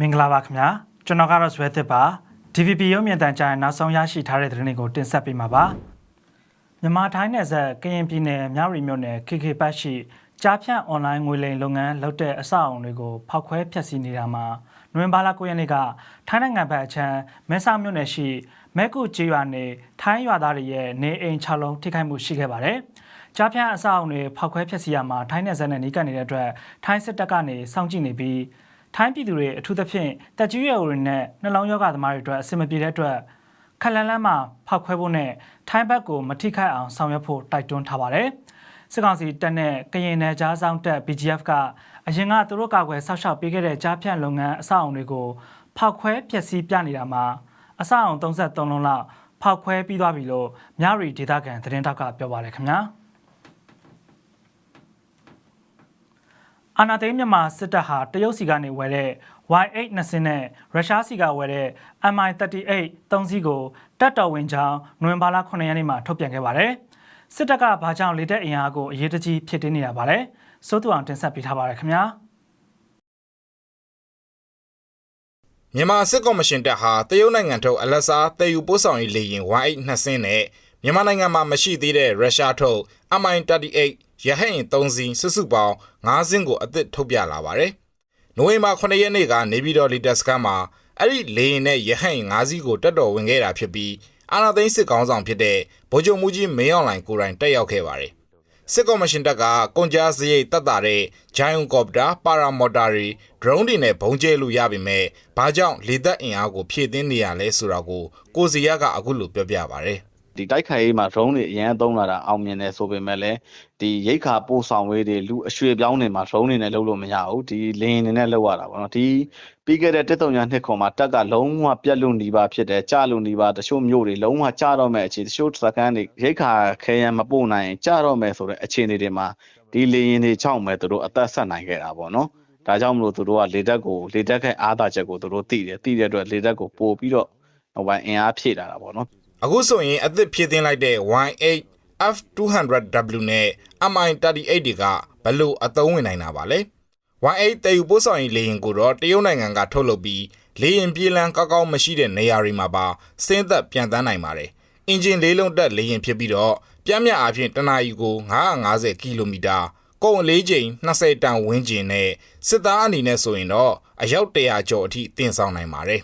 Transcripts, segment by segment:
မင်္ဂလာပါခင်ဗျာကျွန်တော်ကတော့ဇွဲသစ်ပါ DVB ရုပ်မြင်သံကြားရဲ့နောက်ဆုံးရရှိထားတဲ့သတင်းတွေကိုတင်ဆက်ပေးမှာပါမြန်မာထိုင်းနယ်စပ်ကရင်ပြည်နယ်မြဝတီမြို့နယ် KK ပတ်ရှိကြားဖြန့်အွန်လိုင်းငွေလိမ်လုပ်ငန်းလုပ်တဲ့အဆောက်အုံတွေကိုဖောက်ခွဲဖျက်ဆီးနေတာမှာနိုဝင်ဘာလ9ရက်နေ့ကထိုင်းနိုင်ငံဘက်အချမ်းမဲဆောက်မြို့နယ်ရှိမဲကုကျေးရွာနေထိုင်းရွာသားတွေရဲ့နေအိမ်6လုံးထိခိုက်မှုရှိခဲ့ပါတယ်ကြားဖြန့်အဆောက်အုံတွေဖောက်ခွဲဖျက်ဆီးရမှာထိုင်းနယ်စပ်နဲ့နီးကပ်နေတဲ့အတွက်ထိုင်းစစ်တပ်ကနေစောင့်ကြည့်နေပြီး ထိုင်းပြည်သူတွေအထူးသဖြင့်တက်ကြီးရွယ်အိုတွေနဲ့နှလုံးရောဂါသမားတွေအတွက်အဆင်မပြေတဲ့အတွက်ခက်လန်းလန်းမှာဖောက်ခွဲဖို့နဲ့ထိုင်းဘက်ကိုမထိခိုက်အောင်ဆောင်ရွက်ဖို့တိုက်တွန်းထားပါတယ်။စစ်ကောင်စီတပ်နဲ့ကရင်နယ်ကြားဆောင်တပ် BGF ကအရင်ကသူတို့ကာကွယ်ဆောက်ရှောက်ပေးခဲ့တဲ့ကြားဖြန့်လုပ်ငန်းအဆောက်အုံတွေကိုဖောက်ခွဲဖျက်ဆီးပြနေတာမှာအဆောက်အုံ33လုံးလောက်ဖောက်ခွဲပြီးသွားပြီလို့မြရီဒေတာကန်သတင်းတောက်ကပြောပါတယ်ခင်ဗျာ။ အာနာသိန်းမြန်မာစစ်တပ်ဟာတရုတ်စီကနေဝယ်တဲ့ Y8 နှစ်စင်းနဲ့ရုရှားစီကဝယ်တဲ့ MI38 သုံးစီးကိုတပ်တော်ဝင်ကြောင်းနိုဝင်ဘာလ9ရက်နေ့မှာထုတ်ပြန်ခဲ့ပါတယ်။စစ်တပ်ကဘာကြောင့်လေတပ်အင်အားကိုအရေးတကြီးဖြစ်တင်းနေတာပါလဲ။စိုးသူအောင်တင်ဆက်ပေးထားပါရခင်ဗျာ။မြန်မာစစ်ကော်မရှင်တပ်ဟာတရုတ်နိုင်ငံထုတ်အလက်စားတည်ယူပို့ဆောင်ရေးလေယာဉ် Y8 နှစ်စင်းနဲ့မြန်မာနိုင်ငံမှာမရှိသေးတဲ့ရုရှားထုတ် MI38 ရဟတ်ယာဉ်3စီးစုစုပေါင်း5စင်းကိုအသစ်ထုတ်ပြလာပါတယ်။နိုဝင်ဘာ9ရက်နေ့ကနေပြည်တော်လီတက်စကန်မှာအဲ့ဒီလေယာဉ်နဲ့ရဟတ်ယာဉ်5စီးကိုတက်တော်ဝင်ခဲ့တာဖြစ်ပြီးအာနာသိန်းစစ်ကောင်းဆောင်ဖြစ်တဲ့ဗိုလ်ချုပ်မူကြီးမင်းအောင်လှိုင်ကိုယ်တိုင်တက်ရောက်ခဲ့ပါတယ်။စစ်ကော်မရှင်တပ်ကကွန်ကြားစရိတ်တက်တာတဲ့ဂျိုင်ယွန်ကော်ပတာပါရာမော်တာတွေဒရုန်းတွေနဲ့ဘုံကျဲလို့ရပြီမဲ့ဘာကြောင့်လေတပ်အင်အားကိုဖြည့်တင်းနေရလဲဆိုတာကိုကိုစီရကအခုလိုပြောပြပါဗျာ ဒီတိုက်ခိုက်ရေးမှာ drone တွေအရင်သုံးလာတာအောင်မြင်တယ်ဆိုပေမဲ့လည်းဒီရိတ်ခါပို့ဆောင်ဝေးတွေလူအရွှေပြောင်းတွေမှာ drone တွေနဲ့လုပ်လို့မရဘူးဒီလင်းတွေနဲ့လုပ်ရတာပေါ့နော်ဒီပြီးခဲ့တဲ့တစ်တုံညာနှစ်ခွန်မှာတက်ကလုံးဝပြက်လွန်ဒီပါဖြစ်တယ်ကြလွန်ဒီပါတချို့မျိုးတွေလုံးဝကြတော့မဲ့အခြေတချို့စကန်တွေရိတ်ခါခဲရန်မပို့နိုင်ကြတော့မဲ့ဆိုတဲ့အခြေအနေတွေမှာဒီလင်းတွေချောက်မဲ့သူတို့အသက်ဆက်နိုင်ခဲ့တာပေါ့နော်ဒါကြောင့်မလို့သူတို့ကလေတက်ကိုလေတက်ခဲအားသာချက်ကိုသူတို့သိတယ်သိတဲ့အတွက်လေတက်ကိုပို့ပြီးတော့ဟိုပိုင်းအင်အားဖြည့်လာတာပေါ့နော် အခုဆိုရင်အသစ်ဖြည့်တင်းလိုက်တဲ့ Y8 F200W နဲ့ MI38 တွေကဘယ်လို့အသုံးဝင်နိုင်တာပါလဲ Y8 တည်ယူပို့ဆောင်ရေးလေယာဉ်ကိုတော့တရုတ်နိုင်ငံကထုတ်လုပ်ပြီးလေယာဉ်ပြေးလမ်းကောက်ကောက်မရှိတဲ့နေရာတွေမှာပါဆင်းသက်ပြန်တန်းနိုင်ပါတယ်အင်ဂျင်လေးလုံးတက်လေယာဉ်ဖြစ်ပြီးတော့ပြင်းမြအားဖြင့်တနာရီကို950ကီလိုမီတာကုန်အလေးချိန်20တန်ဝန်းကျင်နဲ့စစ်သားအနေနဲ့ဆိုရင်တော့အယောက်100ကျော်အထိတင်ဆောင်နိုင်ပါတယ်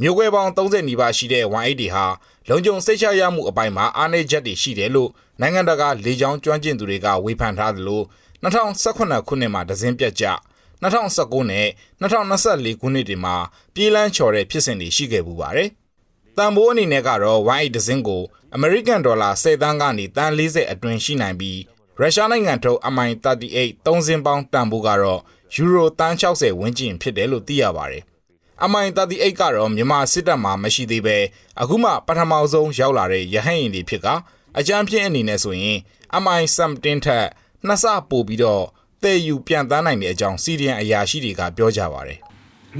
မျိုးကွဲပေါင်း30နီးပါးရှိတဲ့ Y8 တွေဟာလုံခြုံစိတ်ချရမှုအပိုင်းမှာအားနည်းချက်တွေရှိတယ်လို့နိုင်ငံတကာလေကြောင်းကျွမ်းကျင်သူတွေကဝေဖန်ထားသလို2018ခုနှစ်မှာဒဇင်းပြတ်ကျ2019နဲ့2024ခုနှစ်တွေမှာပြေးလန်းချော်တဲ့ဖြစ်စဉ်တွေရှိခဲ့ပူပါတယ်။တန်ဖိုးအနေနဲ့ကတော့ Y8 ဒဇင်းကို American Dollar 10သန်းကနေတန်40အတွင်းရှိနိုင်ပြီးရုရှားနိုင်ငံထုတ် MI38 သုံးစင်းပေါင်းတန်ဖိုးကတော့ယူရိုတန်60ဝန်းကျင်ဖြစ်တယ်လို့သိရပါတယ်။ MI38 ကတော့မြန်မာစစ်တပ်မှာမရှိသေးပဲအခုမှပထမဆုံးရောက်လာတဲ့ရဟတ်ယာဉ်တွေဖြစ်ကအကြမ်းဖျင်းအနေနဲ့ဆိုရင် MI17 ထက်နှစ်ဆပိုပြီးတော့တည်ယူပြန်တန်းနိုင်တဲ့အကြောင်းစီဒီယန်အရာရှိတွေကပြောကြပါတယ်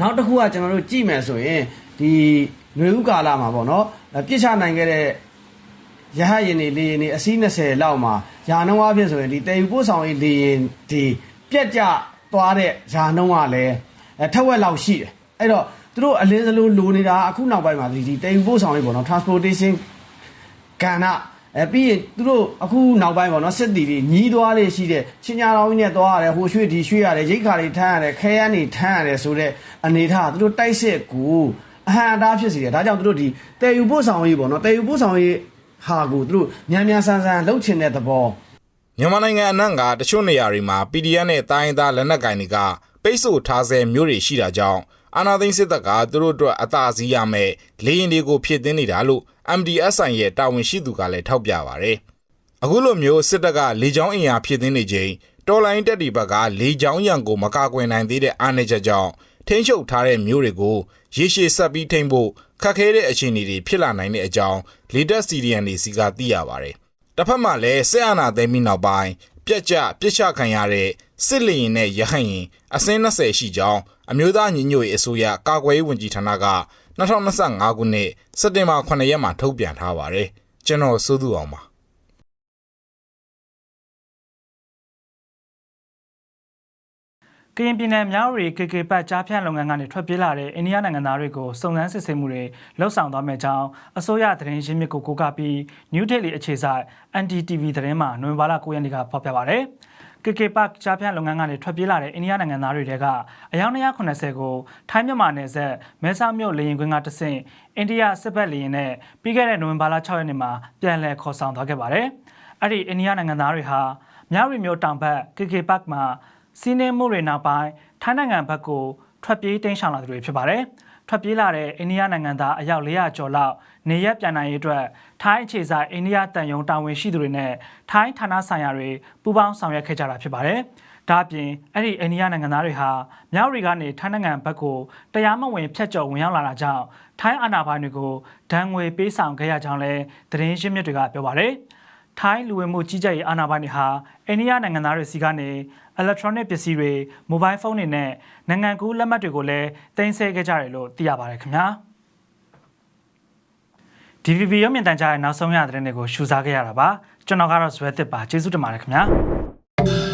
နောက်တစ်ခုကကျွန်တော်တို့ကြည့်မယ်ဆိုရင်ဒီຫນွေဥကာလမှာပေါ့နော်အဲ့ပြစ်ချနိုင်ခဲ့တဲ့ရဟတ်ရင်တွေလေရင်တွေအစီး20လောက်မှာယာနှုံးအဖြစ်ဆိုရင်ဒီတည်ယူပို့ဆောင်ရေးလေရင်ဒီပြက်ကြသွားတဲ့ယာနှုံးကလည်းအဲထက်ဝက်လောက်ရှိတယ် အဲ့တော့သူတို့အလင်းစလုံးလိုနေတာအခုနောက်ပိုင်းမှာဒီဒီတည်ယူပို့ဆောင်ရေးပေါ့နော် transportation ကဏ္ဍအဲပြီးရင်သူတို့အခုနောက်ပိုင်းပေါ့နော်စစ်တီတွေညီးသွားတွေရှိတဲ့ချင်းညာတော်ကြီးနဲ့သွားရတယ်ဟိုရွှေ့ဒီရွှေ့ရတယ်ရိတ်ခါတွေထမ်းရတယ်ခဲရန်တွေထမ်းရတယ်ဆိုတဲ့အနေထားသူတို့တိုက်စစ်ကိုအဟံအတားဖြစ်စေတယ်ဒါကြောင့်သူတို့ဒီတည်ယူပို့ဆောင်ရေးပေါ့နော်တည်ယူပို့ဆောင်ရေးဟာကိုသူတို့မြန်မြန်ဆန်ဆန်လှုပ်ချင်တဲ့သဘောမြန်မာနိုင်ငံအနှံ့ကတချို့နေရာတွေမှာ PDF နဲ့တိုင်းရင်းသားလက်နက်ကိုင်တွေကပိတ်ဆို့ထားဆဲမျိုးတွေရှိတာကြောင့် အာနာသိန်းစစ်တပ်ကသူတို့အတွက်အသာစီးရမယ်လေရင်တွေကိုဖြစ်သိမ်းနေတာလို့ MDSI ရဲ့တာဝန်ရှိသူကလည်းထောက်ပြပါဗျ။အခုလိုမျိုးစစ်တပ်ကလေကြောင်းအင်အားဖြစ်သိမ်းနေချိန်တော်လိုင်းတက်ဒီဘက်ကလေကြောင်းရန်ကိုမကာကွယ်နိုင်သေးတဲ့အားနည်းချက်ကြောင့်ထိန်းချုပ်ထားတဲ့မျိုးတွေကိုရေရှည်ဆက်ပြီးထိန်းဖို့ခက်ခဲတဲ့အခြေအနေတွေဖြစ်လာနိုင်တဲ့အကြောင်းလေတက်စီဒီယန်တွေစီကသိရပါတယ်။တစ်ဖက်မှာလည်းစစ်အာဏာသိမ်းပြီးနောက်ပိုင်းပြက်ကျပြစ်ချခံရတဲ့ စစ်လီရင်နဲ့ရဟန့်ရင်အစင်း20ရှိကြောင်းအမျိုးသားညီညွတ်ရေးအစိုးရကာကွယ်ရေးဝန်ကြီးဌာနက2025ခုနှစ်စက်တင်ဘာ9ရက်မှာထုတ်ပြန်ထားပါတယ်ကျွန်တော်စိုးသူအောင်ပါကရင်ပြည်နယ်မြောက်ရီ KK ပတ်ကြားဖြန့်လုပ်ငန်းကနေထွက်ပြေးလာတဲ့အိန္ဒိယနိုင်ငံသားတွေကိုစုံစမ်းစစ်ဆေးမှုတွေလှုပ်ဆောင်သွားမယ့်ကြောင်းအစိုးရသတင်းရင်းမြစ်ကိုကိုးကားပြီး New Delhi အခြေစိုက် NDTV သတင်းမှာနိုဝင်ဘာလ9ရက်နေ့ကဖော်ပြပါဗျ။ KK Park ကြားဖြန့်လုပ်ငန်းကနေထွက်ပြေးလာတဲ့အိန္ဒိယနိုင်ငံသားတွေတဲကအယောက်290ကိုထိုင်းမြန်မာနယ်စပ်မဲဆောက်မြို့လေရင်ကွင်းကတဆင့်အိန္ဒိယစစ်ဘက်လေရင်နဲ့ပြီးခဲ့တဲ့နိုဝင်ဘာလ6ရက်နေ့မှာပြန်လည်ခေါ်ဆောင်သွားခဲ့ပါတယ်။အဲ့ဒီအိန္ဒိယနိုင်ငံသားတွေဟာမြရီမြို့တောင်ဘက် KK Park မှာစီးနှင်းမှုတွေနောက်ပိုင်းထိုင်းနိုင်ငံဘက်ကိုထွက်ပြေးတိမ်းရှောင်လာသူတွေဖြစ်ပါတယ်။ ထွက်ပြေးလာတဲ့အိန္ဒိယနိုင်ငံသားအယောက်400ကျော်လောက်နေရက်ပြန်နိုင်ရေးအတွက်ထိုင်းအခြေစိုက်အိန္ဒိယတန်ယုံတာဝန်ရှိသူတွေနဲ့ထိုင်းဌာနဆိုင်ရာတွေပူးပေါင်းဆောင်ရွက်ခဲ့ကြတာဖြစ်ပါတယ်။ဒါ့အပြင်အဲ့ဒီအိန္ဒိယနိုင်ငံသားတွေဟာမြောက်ရီကနေထိုင်းနိုင်ငံဘက်ကိုတရားမဝင်ဖြတ်ကျော်ဝင်ရောက်လာတာကြောင့်ထိုင်းအာဏာပိုင်တွေကိုဒဏ်ငွေပေးဆောင်ခဲ့ရကြောင်းလည်းသတင်းရင်းမြစ်တွေကပြောပါတယ်။ထိုင်းလူဝင်မှုကြီးကြပ်ရေးအာဏာပိုင်တွေဟာအိန္ဒိယနိုင်ငံသားတွေစီကနေ electronic ပစ္စည်းတွေ mobile phone တွေနဲ့နိုင်ငံကူးလက်မှတ်တွေကိုလည်းတင်ဆက်ခဲ့ကြတယ်လို့သိရပါတယ်ခင်ဗျာ DVB ရုပ်မြင်သံကြားရဲ့နောက်ဆုံးရသတင်းတွေကိုရှုစားခဲ့ရတာပါကျွန်တော်ကတော့ဇွဲသစ်ပါကျေးဇူးတင်ပါတယ်ခင်ဗျာ